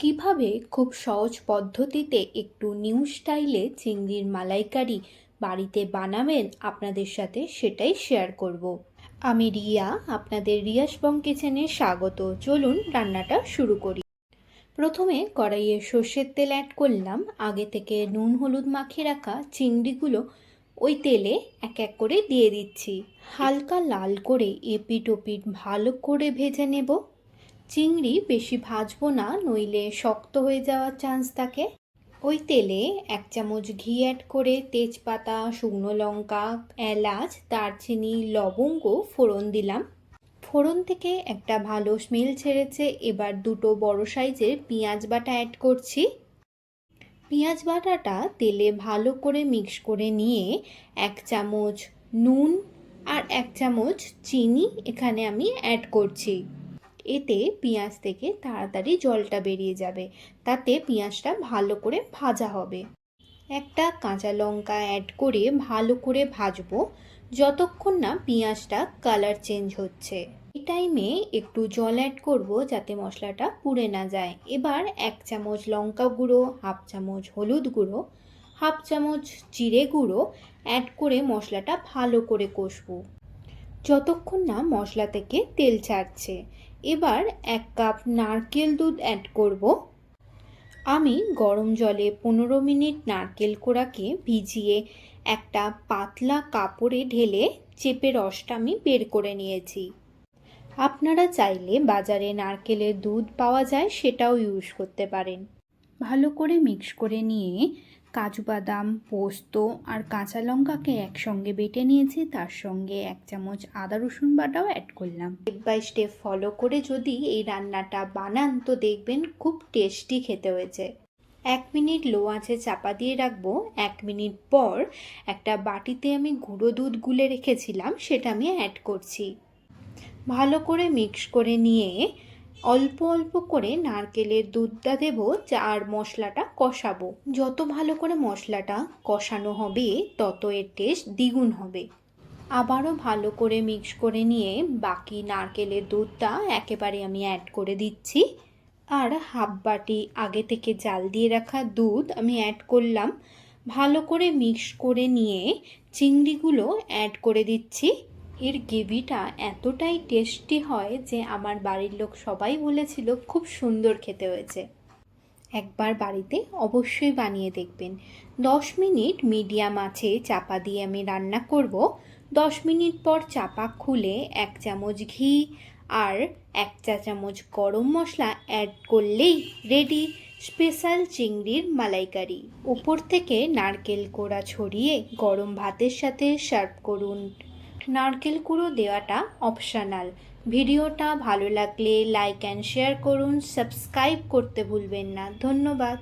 কীভাবে খুব সহজ পদ্ধতিতে একটু নিউ স্টাইলে চিংড়ির মালাইকারি বাড়িতে বানাবেন আপনাদের সাথে সেটাই শেয়ার করব। আমি রিয়া, আপনাদের রিয়াস বং কিচেনে স্বাগত। চলুন রান্নাটা শুরু করি। প্রথমে কড়াইয়ে সর্ষের তেল অ্যাড করলাম। আগে থেকে নুন, হলুদ মাখিয়ে রাখা চিংড়িগুলো ওই তেলে এক এক করে দিয়ে দিচ্ছি। হালকা লাল করে এপিট ওপিট ভালো করে ভেজে নেব। চিংড়ি বেশি ভাজবো না, নইলে শক্ত হয়ে যাওয়ার চান্স থাকে। ওই তেলে এক চামচ ঘি অ্যাড করে তেজপাতা, শুকনো লঙ্কা, এলাচ, দারচিনি, লবঙ্গ ফোড়ন দিলাম। ফোড়ন থেকে একটা ভালো স্মেল ছেড়েছে, এবার দুটো বড় সাইজের পেঁয়াজ বাটা অ্যাড করছি। পেঁয়াজ বাটাটা তেলে ভালো করে মিক্স করে নিয়ে এক চামচ নুন আর এক চামচ চিনি এখানে আমি অ্যাড করছি। এতে পেঁয়াজ থেকে তাড়াতাড়ি জলটা বেরিয়ে যাবে। তাতে পেঁয়াজটা ভালো করে ভাজা হবে। একটা কাঁচা লঙ্কা অ্যাড করে ভালো করে ভাজবো। যতক্ষণ না পেঁয়াজটা কালার চেঞ্জ হচ্ছে। এই টাইমে একটু জল অ্যাড করব যাতে মশলাটা পুড়ে না যায়। এবার এক চামচ লঙ্কা গুঁড়ো, হাফ চামচ হলুদ গুঁড়ো, হাফ চামচ জিরে গুঁড়ো অ্যাড করে মশলাটা ভালো করে কষবো। যতক্ষণ না মশলা থেকে তেল ছাড়ছে। এবার এক কাপ নারকেল দুধ অ্যাড করব। আমি গরম জলে পনেরো মিনিট নারকেল কোড়াকে ভিজিয়ে একটা পাতলা কাপড়ে ঢেলে চেপে রসটা আমি বের করে নিয়েছি। আপনারা চাইলে বাজারে নারকেলের দুধ পাওয়া যায় সেটাও ইউজ করতে পারেন। ভালো করে মিক্স করে নিয়ে কাজু বাদাম, পোস্ত আর কাঁচা লঙ্কাকে একসঙ্গে বেটে নিয়েছি। তার সঙ্গে এক চামচ আদা রসুন বাটাও অ্যাড করলাম। স্টেপ বাই স্টেপ ফলো করে যদি এই রান্নাটা বানান, তো দেখবেন খুব টেস্টি খেতে হয়েছে। এক মিনিট লো আঁচে চাপা দিয়ে রাখব। এক মিনিট পর একটা বাটিতে আমি গুঁড়ো দুধ গুলে রেখেছিলাম, সেটা আমি অ্যাড করছি। ভালো করে মিক্স করে নিয়ে অল্প অল্প করে নারকেলের দুধটা দেবো, আর মশলাটা কষাবো। যত ভালো করে মশলাটা কষানো হবে, তত এর টেস্ট দ্বিগুণ হবে। আবারও ভালো করে মিক্স করে নিয়ে বাকি নারকেলের দুধটা একেবারে আমি অ্যাড করে দিচ্ছি। আর হাফ বাটি আগে থেকে জাল দিয়ে রাখা দুধ আমি অ্যাড করলাম। ভালো করে মিক্স করে নিয়ে চিংড়িগুলো অ্যাড করে দিচ্ছি। এর গ্রেভিটা এতটাই টেস্টি হয় যে আমার বাড়ির লোক সবাই বলেছিল খুব সুন্দর খেতে হয়েছে। একবার বাড়িতে অবশ্যই বানিয়ে দেখবেন। দশ মিনিট মিডিয়াম আছে চাপা দিয়ে আমি রান্না করব। দশ মিনিট পর চাপা খুলে এক চামচ ঘি আর এক চা চামচ গরম মশলা অ্যাড করলেই রেডি স্পেশাল চিংড়ির মালাইকারি। উপর থেকে নারকেল কোড়া ছড়িয়ে গরম ভাতের সাথে সার্ভ করুন। নারকেল কুড়ো দেওয়াটা অপশনাল ভিডিওটা ভালো লাগলে লাইক অ্যান্ড শেয়ার করুন সাবস্ক্রাইব করতে ভুলবেন না। ধন্যবাদ।